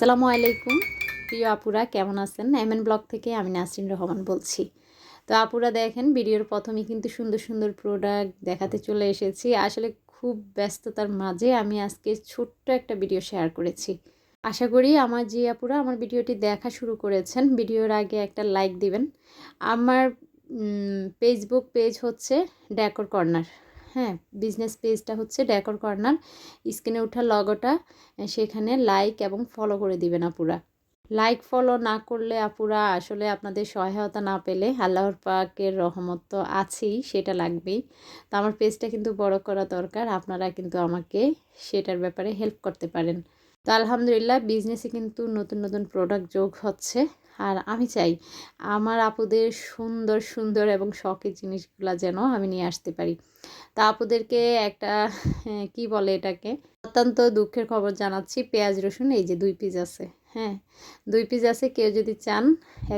আসসালামু আলাইকুম। প্রিয় আপুরা, কেমন আছেন? এমএন ব্লগ থেকে আমি নাসরিন রহমান বলছি। তো আপুরা, দেখেন, ভিডিওর প্রথমেই কিন্তু সুন্দর সুন্দর প্রোডাক্ট দেখাতে চলে এসেছি। আসলে খুব ব্যস্ততার মাঝে আমি আজকে ছোট্ট একটা ভিডিও শেয়ার করেছি। আশা করি আমার জি আপুরা আমার ভিডিওটি দেখা শুরু করেছেন, ভিডিওর আগে একটা লাইক দিবেন। আমার ফেসবুক পেজ হচ্ছে ড্যাকর কর্নার হ্যাঁ বিজনেস পেজটা হচ্ছে ডেকর কর্নার স্ক্রিনে ওঠা লগোটা সেখানে লাইক এবং ফলো করে দিবেন আপুরা। লাইক ফলো না করলে আপুরা আসলে আপনাদের সহায়তা না পেলে আল্লাহর পাকের রহমত তো আছেই, সেটা লাগবেই। তো আমার পেজটা কিন্তু বড় করা দরকার, আপনারা কিন্তু আমাকে সেটার ব্যাপারে হেল্প করতে পারেন। তো আলহামদুলিল্লাহ বিজনেসে কিন্তু নতুন নতুন প্রোডাক্ট যোগ হচ্ছে। আর আমি চাই আমার আপুদের সুন্দর সুন্দর এবং শখের জিনিসগুলো যেন আমি নিয়ে আসতে পারি। তা আপুদেরকে একটা কি বলে এটাকে? অত্যন্ত দুঃখের খবর জানাচ্ছি, পেঁয়াজ, রসুন, এই যে দুই পিস আছে হ্যাঁ? দুই পিস আছে, কেউ যদি চান,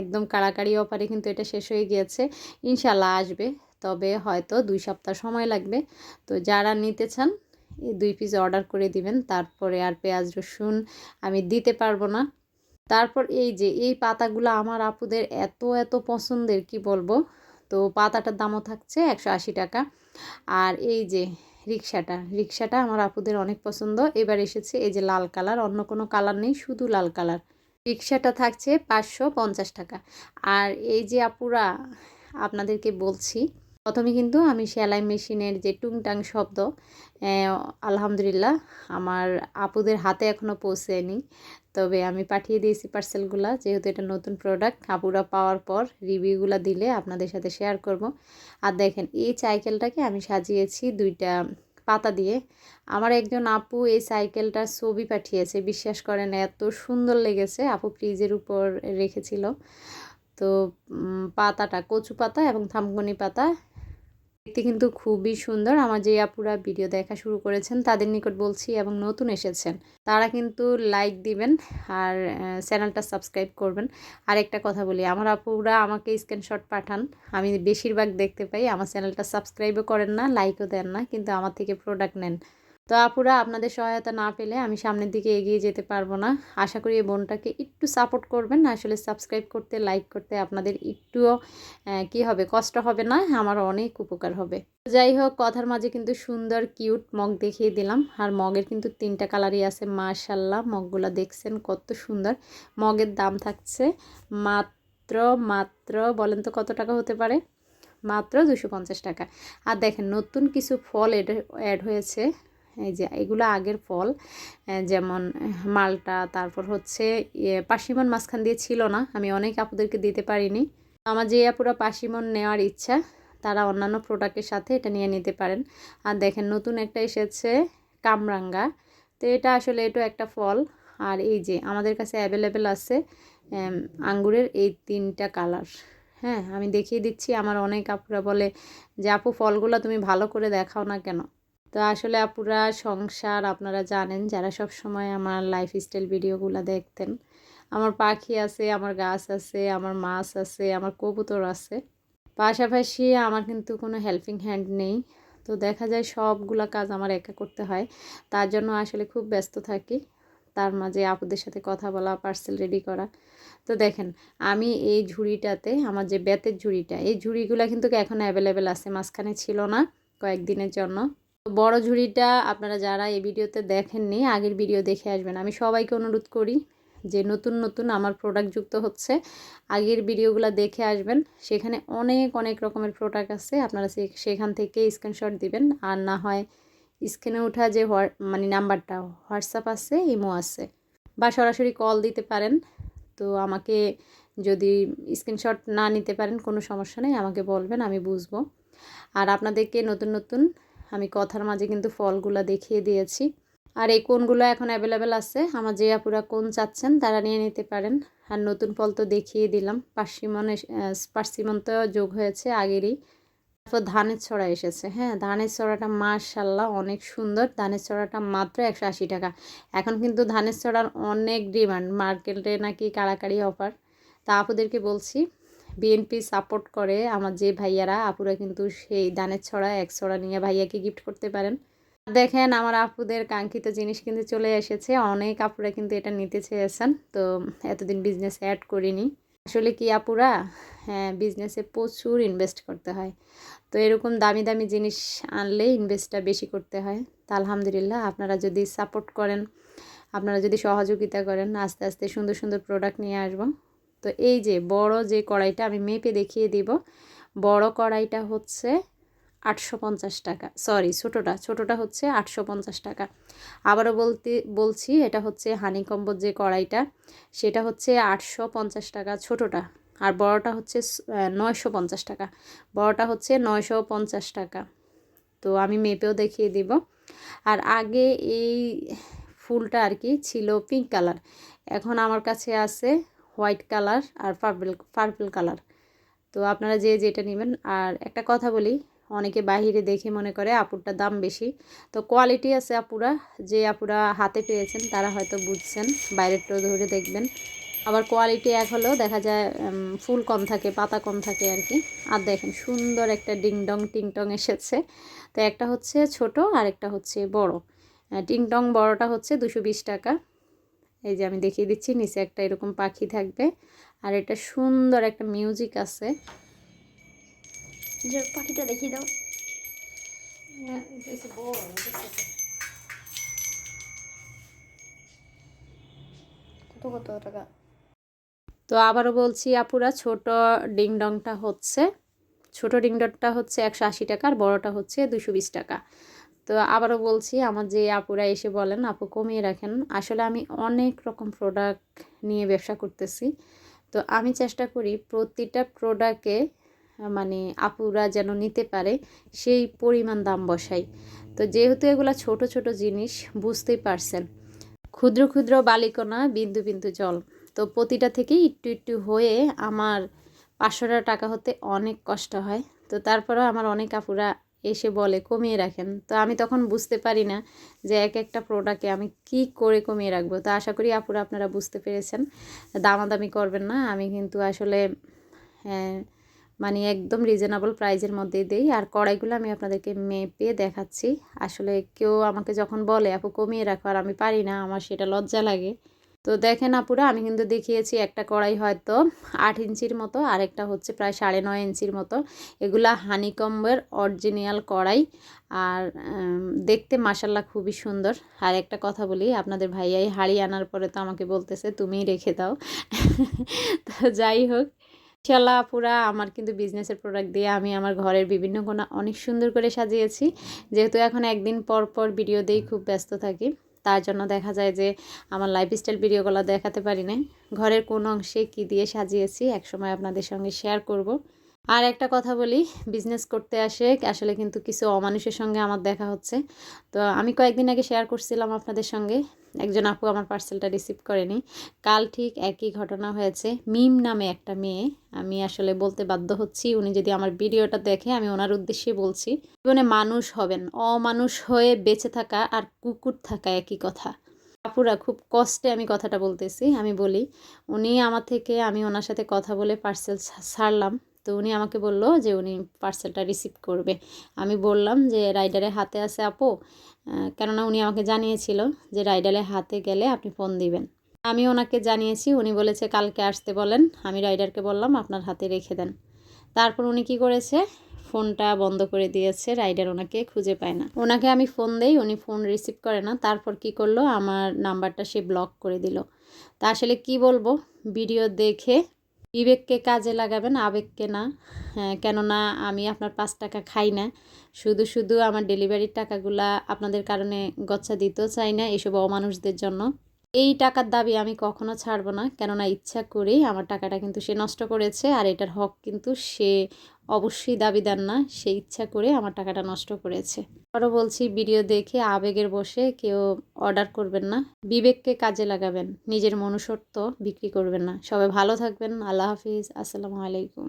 একদম কাড়াকাড়ি অপারে কিন্তু এটা শেষ হয়ে গিয়েছে ইনশাল্লাহ আসবে। তবে হয়তো দুই সপ্তাহ সময় লাগবে। তো যারা নিতে চান, এই দুই পিস অর্ডার করে দিবেন, তারপরে আর পেঁয়াজ, রসুন আমি দিতে পারব না। তারপর এই যে, এই পাতাগুলো আমার আপুদের এত এত পছন্দের, কি বলব? তো পাতাটার দামও থাকছে একশো আশি টাকা। আর এই যে, রিক্সাটা রিক্সাটা আমার আপুদের অনেক পছন্দ। এবার এসেছে এই যে লাল কালার, অন্য কোনো কালার নেই, শুধু লাল কালার। রিক্সাটা থাকছে পাঁচশো পঞ্চাশ টাকা। আর এই যে আপুরা, আপনাদেরকে বলছি, প্রথমে কিন্তু আমি সেলাই মেশিনের যে টুংটাং শব্দ আলহামদুলিল্লাহ, আমার আপুদের হাতে এখনও পৌঁছেনি। তবে আমি পাঠিয়ে দিয়েছি পার্সেলগুলো। যেহেতু এটা নতুন প্রোডাক্ট আপুরা পাওয়ার পর রিভিউগুলো দিলে আপনাদের সাথে শেয়ার করব। আর দেখেন, এই সাইকেলটাকে আমি সাজিয়েছি দুইটা পাতা দিয়ে। আমার একজন আপু এই সাইকেলটার ছবি পাঠিয়েছে, বিশ্বাস করেন এত সুন্দর লেগেছে, আপু ফ্রিজের উপর রেখেছিল। তো পাতাটা কচু পাতা এবং থামগনি পাতা দেখতে কিন্তু খুবই সুন্দর। আমার যে আপুরা ভিডিও দেখা শুরু করেছেন, তাদের নিকট বলছি এবং নতুন এসেছেন, তারা কিন্তু লাইক দিবেন আর চ্যানেলটা সাবস্ক্রাইব করবেন। আর একটা কথা বলি, আমার আপুরা আমাকে স্ক্রিনশট পাঠান, আমি বেশিরভাগ দেখতে পাই, আমার চ্যানেলটা সাবস্ক্রাইবও করেন না লাইকও দেন না, কিন্তু আমার থেকে প্রোডাক্ট নেন। তো আপুরা, আপনাদের সহায়তা না পেলে আমি সামনের দিকে এগিয়ে যেতে পারব না। আশা করি এই বোনটাকে একটু সাপোর্ট করবেন। আসলে সাবস্ক্রাইব করতে লাইক করতে আপনাদের একটুও কি হবে, কষ্ট হবে না, আমার অনেক উপকার হবে। যাই হোক, কথার মাঝে কিন্তু সুন্দর কিউট মগ দেখিয়ে দিলাম। আর মগের কিন্তু তিনটা কালারই আছে মাশাল্লাহ মগগুলো দেখছেন কত সুন্দর। মগের দাম থাকছে মাত্র মাত্র বলেন তো কত টাকা হতে পারে? মাত্র দুশো টাকা। আর দেখেন, নতুন কিছু ফল এড অ্যাড হয়েছে। এই যে, এগুলো আগের ফল। যেমন মালটা, তারপর হচ্ছে পাশিমন মাঝখান দিয়ে ছিল না, আমি অনেক আপুদেরকে দিতে পারিনি। আমার যে আপুরা পাশিমন নেওয়ার ইচ্ছা, তারা অন্যান্য প্রোডাক্টের সাথে এটা নিয়ে নিতে পারেন। আর দেখেন, নতুন একটা এসেছে, কামরাঙ্গা। তো এটা আসলে এটাও একটা ফল। আর এই যে, আমাদের কাছে অ্যাভেলেবেল আছে আঙ্গুরের এই তিনটা কালার। হ্যাঁ আমি দেখিয়ে দিচ্ছি, আমার অনেক আপুরা বলে যে, আপু, ফলগুলো তুমি ভালো করে দেখাও না কেন? তো আসলে আপুরা সংসার, আপনারা জানেন যারা সব সময় আমার লাইফস্টাইল ভিডিওগুলো দেখতেন। আমার পাখি আছে, আমার গাছ আছে, আমার মাছ আছে, আমার কবুতর আছে। পাশাপাশি আমার কিন্তু কোনো হেল্পিং হ্যান্ড নেই। তো দেখা যায় সবগুলা কাজ আমার একা করতে হয়। তার জন্য আসলে খুব ব্যস্ত থাকি। তার মাঝে আপুদের সাথে কথা বলা পার্সেল রেডি করা। তো দেখেন, আমি এই ঝুড়িটাতে, আমার যে বেতের ঝুড়িটা, এই ঝুড়িগুলো কিন্তু এখন অ্যাভেলেবেল আছে। মাঝখানে ছিল না কয়েকদিনের জন্য। বড় ঝুড়িটা আপনারা যারা এই ভিডিওতে দেখেননি, আগের ভিডিও দেখে আসবেন। আমি সবাইকে অনুরোধ করি যে নতুন নতুন আমার প্রোডাক্ট যুক্ত হচ্ছে, আগের ভিডিওগুলো দেখে আসবেন। সেখানে অনেক অনেক রকমের প্রোডাক্ট আছে, আপনারা সেখান থেকে স্ক্রিনশট দিবেন। আর না হয় স্ক্রিনে ওঠা যে মানে নাম্বারটা, হোয়াটসঅ্যাপ আছে, ইমো আছে, বা সরাসরি কল দিতে পারেন। তো আমাকে যদি স্ক্রিনশট না নিতে পারেন, কোনো সমস্যা নেই, আমাকে বলবেন, আমি বুঝব। আর আপনাদেরকে নতুন নতুন আমি কথার মাঝে কিন্তু ফলগুলো দেখিয়ে দিয়েছি। আর এই কোনগুলো এখন অ্যাভেলেবেল আছে? আমার যে আপুরা কোন চাচ্ছেন, তারা নিয়ে নিতে পারেন। আর নতুন ফল তো দেখিয়ে দিলাম। পার্সিমনে পার্সিমন তো যোগ হয়েছে আগেরই। তারপর ধানের ছড়া এসেছে হ্যাঁ? ধানের ছড়াটা মার্শাল্লাহ অনেক সুন্দর। ধানের ছড়াটা মাত্র একশো আশি টাকা। এখন কিন্তু ধানের ছড়ার অনেক ডিমান্ড। মার্কেটে নাকি কাড়াকাড়ি অফার। তা আপুদেরকে বলছি বিএনপি সাপোর্ট করে আমার যে ভাইয়ারা, আপুরা কিন্তু সেই দানের ছড়া, এক ছড়া নিয়ে ভাইয়াকে গিফট করতে পারেন। দেখেন আমার আপুদের কাঙ্ক্ষিত জিনিস কিন্তু চলে এসেছে। অনেক আপুরা কিন্তু এটা নিতে চেয়েছেন। তো এতদিন বিজনেস অ্যাড করিনি। আসলে কি আপুরা? হ্যাঁ বিজনেসে প্রচুর ইনভেস্ট করতে হয়। তো এরকম দামি দামি জিনিস আনলে ইনভেস্টটা বেশি করতে হয়। তা আলহামদুলিল্লাহ, আপনারা যদি সাপোর্ট করেন, আপনারা যদি সহযোগিতা করেন, আস্তে আস্তে সুন্দর সুন্দর প্রোডাক্ট নিয়ে আসব। তো এই যে বড় যে কড়াইটা আমি মেপে দেখিয়ে দিব। বড় কড়াইটা হচ্ছে আটশো পঞ্চাশ টাকা। সরি, ছোটোটা ছোটোটা হচ্ছে আটশো পঞ্চাশ টাকা। আবারও বলতে, বলছি, এটা হচ্ছে হানিকম্বর যে কড়াইটা, সেটা হচ্ছে আটশো পঞ্চাশ টাকা ছোটোটা, আর বড়টা হচ্ছে নয়শো পঞ্চাশ টাকা। বড়টা হচ্ছে নয়শো পঞ্চাশ টাকা। তো আমি মেপেও দেখিয়ে দিব। আর আগে এই ফুলটা আর কি ছিল পিঙ্ক কালার এখন আমার কাছে আছে হোয়াইট কালার আর পার্পল পার্পল কালার। তো আপনারা যে যেটা নেবেন, আর একটা কথা বলি, অনেকে বাহিরে দেখে মনে করে আপুরটার দাম বেশি। তো কোয়ালিটি আছে আপুরা, যে আপুরা হাতে পেয়েছেন, তারা হয়তো বুঝছেন, বাইরেরটাও ধরে দেখবেন। আবার কোয়ালিটি এক হলেও দেখা যায় ফুল কম থাকে, পাতা কম থাকে আর কি। আর দেখেন, সুন্দর একটা ডিংডং, টিংটং এসেছে। তো একটা হচ্ছে ছোট আর একটা হচ্ছে বড়। টিংটং বড়টা হচ্ছে দুশো টাকা। এই যে আমি দেখিয়ে দিচ্ছি নিচে একটা এরকম পাখি থাকবে। আর এটা সুন্দর একটা মিউজিক আছে। পাখিটা দেখিয়ে দাও। কত কত টাকা? তো আবারও বলছি আপুরা ছোট ডিংডংটা হচ্ছে ছোট ডিংডংটা হচ্ছে একশো আশি টাকা আর বড়োটা হচ্ছে দুশো বিশ টাকা। তো আবারও বলছি, আমার যে আপুরা এসে বলেন, আপু কমিয়ে রাখেন। আসলে আমি অনেক রকম প্রোডাক্ট নিয়ে ব্যবসা করতেছি। তো আমি চেষ্টা করি প্রতিটা প্রোডাক্টে মানে আপুরা যেন নিতে পারে, সেই পরিমাণ দাম বসাই। তো যেহেতু এগুলা ছোট ছোট জিনিস, বুঝতেই পারছেন। ক্ষুদ্র ক্ষুদ্র বালিকণা, বিন্দু বিন্দু জল। তো প্রতিটা থেকেই একটু একটু হয়ে আমার পাঁচশোটা টাকা হতে অনেক কষ্ট হয়। তো তারপরেও আমার অনেক আপুরা এসে বলে, কমিয়ে রাখেন। তো আমি তখন বুঝতে পারি না যে এক একটা প্রোডাক্টে আমি কি করে কমিয়ে রাখব। তো আশা করি আপুরা আপনারা বুঝতে পেরেছেন। দামাদামি করবেন না। আমি কিন্তু আসলে হ্যাঁ মানে একদম রিজনেবল প্রাইজের মধ্যে দেই। আর কড়াইগুলো আমি আপনাদেরকে মেপে দেখাচ্ছি। আসলে কেউ আমাকে যখন বলে, আপু, কমিয়ে রাখো। আর আমি পারি না, আমার সেটা লজ্জা লাগে। তো দেখেন আপুরা, আমি কিন্তু দেখিয়েছি একটা কড়াই হয়তো আট ইঞ্চির মতো, আরেকটা হচ্ছে প্রায় সাড়ে নয় ইঞ্চির মতো। এগুলা হানিকম্বের অরিজিনাল কড়াই। আর দেখতে মাসাল্লা খুবই সুন্দর। আর একটা কথা বলি, আপনাদের ভাইয়াই হাড়ি আনার পরে তো আমাকে বলতেছে, তুমিই রেখে দাও। তো যাই হোক ইনশাল্লাহ পুরা আমার কিন্তু বিজনেসের প্রোডাক্ট দিয়ে আমি আমার ঘরের বিভিন্ন কোনা অনেক সুন্দর করে সাজিয়েছি। যেহেতু এখন একদিন পর পর ভিডিও দিয়েই খুব ব্যস্ত থাকি। তার জন্য দেখা যায় যে আমার লাইফস্টাইল ভিডিওগুলো দেখাতে পারি না ঘরের কোন অংশে কি দিয়ে সাজিয়েছি, একসময় আপনাদের সঙ্গে শেয়ার করব। আর একটা কথা বলি বিজনেস করতে আসে, আসলে কিন্তু কিছু অমানুষের সঙ্গে আমার দেখা হচ্ছে। তো আমি কয়েকদিন আগে শেয়ার করছিলাম আপনাদের সঙ্গে, একজন আপু আমার পার্সেলটা রিসিভ করেনি। কাল ঠিক একই ঘটনা হয়েছে, মিম নামে একটা মেয়ে। আমি আসলে বলতে বাধ্য হচ্ছি, উনি যদি আমার ভিডিওটা দেখে, আমি ওনার উদ্দেশ্যে বলছি, জীবনে মানুষ হবেন, অমানুষ হয়ে বেঁচে থাকা আর কুকুর থাকা একই কথা। আপুরা খুব কষ্টে আমি কথাটা বলতেছি, আমি বলি, উনি আমার থেকে, আমি ওনার সাথে কথা বলে পার্সেল ছাড়লাম। তো উনি আমাকে বলল যে উনি পার্সেলটা রিসিভ করবে। আমি বললাম যে রাইডারের হাতে আছে আপু কেননা উনি আমাকে জানিয়েছিল যে রাইডারের হাতে গেলে আপনি ফোন দিবেন। আমি ওনাকে জানিয়েছি, উনি বলেছে কালকে আসতে বলেন, আমি রাইডারকে বললাম আপনার হাতে রেখে দেন। তারপর উনি কি করেছে? ফোনটা বন্ধ করে দিয়েছে রাইডার ওনাকে খুঁজে পায় না। ওনাকে আমি ফোন দেই, উনি ফোন রিসিভ করে না। তারপর কি করল? আমার নাম্বারটা সে ব্লক করে দিল। তা আসলে কি বলব? ভিডিও দেখে বিবেককে কাজে লাগাবেন আবেগকে না। হ্যাঁ, কেননা আমি আপনার পাঁচ টাকা খাই না। শুধু শুধু আমার ডেলিভারির টাকাগুলা আপনাদের কারণে গচ্ছা দিতেও চাই না এসব অমানুষদের জন্য। এই টাকার দাবি আমি কখনো ছাড়বো না। কেননা ইচ্ছা করেই আমার টাকাটা কিন্তু সে নষ্ট করেছে আর এটার হক কিন্তু সে অবশ্যই দাবিদার না। সে ইচ্ছা করে আমার টাকাটা নষ্ট করেছে। আরও বলছি, ভিডিও দেখে আবেগের বসে কেউ অর্ডার করবেন না। বিবেককে কাজে লাগাবেন। নিজের মনুষ্যত্ব বিক্রি করবেন না। সবাই ভালো থাকবেন। আল্লাহ হাফিজ। আসসালামু আলাইকুম।